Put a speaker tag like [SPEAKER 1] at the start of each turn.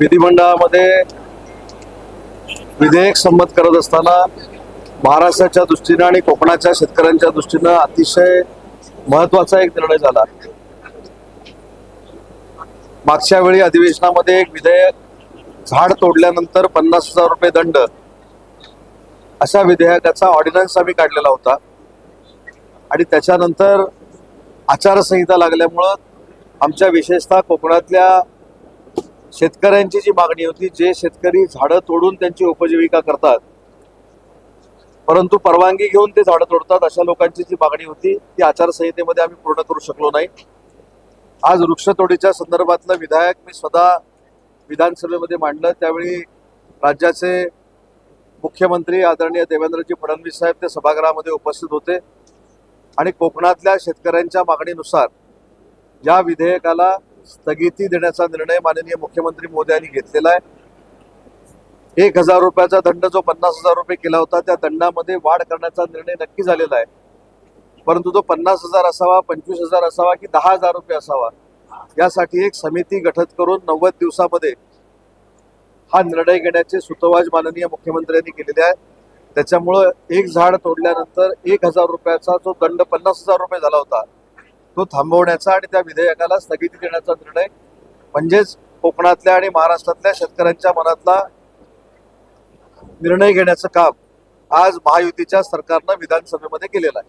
[SPEAKER 1] विधिमंडळामध्ये विधेयक संमत करत असताना महाराष्ट्राच्या दृष्टीनं आणि कोकणाच्या शेतकऱ्यांच्या दृष्टीनं अतिशय महत्त्वाचा एक निर्णय झाला. मागच्या वेळी अधिवेशनामध्ये एक विधेयक झाड तोडल्यानंतर पन्नास हजार रुपये दंड अशा विधेयकाचा ऑर्डिनन्स आम्ही काढलेला होता. आणि त्याच्यानंतर आचारसंहिता लागल्यामुळं आमच्या विशेषतः कोकणातल्या शेतकऱ्यांची जी मागणी होती जे शेतकरी झाडं तोडून त्यांची उपजीविका करतात परंतु परवानगी घेऊन ते झाडं तोडतात अशा लोकांची जी मागणी होती ती आचारसंहितेमध्ये आम्ही पूर्ण करू शकलो नाही. आज वृक्षतोडीच्या संदर्भातलं विधायक मी स्वतः विधानसभेमध्ये मांडलं. त्यावेळी राज्याचे मुख्यमंत्री आदरणीय देवेंद्रजी फडणवीस साहेब ते सभागृहामध्ये उपस्थित होते आणि कोकणातल्या शेतकऱ्यांच्या मागणीनुसार या विधेयकाला स्थगिती देण्याचा निर्णय माननीय मुख्यमंत्री मोदी यांनी घेतलेला आहे. एक हजार रुपयाचा दंड जो पन्नास हजार रुपये केला होता त्या दंडामध्ये वाढ करण्याचा निर्णय नक्की झालेला आहे. परंतु तो पन्नास हजार असावा पंचवीस हजार असावा की दहा हजार रुपये असावा यासाठी एक समिती गठत करून नव्वद दिवसामध्ये हा निर्णय घेण्याचे सुतोवाच माननीय मुख्यमंत्र्यांनी केलेले आहे. त्याच्यामुळं एक झाड तोडल्यानंतर एक हजार रुपयाचा जो दंड पन्नास हजार रुपये झाला होता तो थांबवण्याचा आणि त्या विधेयकाला स्थगिती देण्याचा निर्णय म्हणजेच कोकणातल्या आणि महाराष्ट्रातल्या शेतकऱ्यांच्या मनातला निर्णय घेण्याचं काम आज महायुतीच्या सरकारनं विधानसभेमध्ये केलेलं आहे.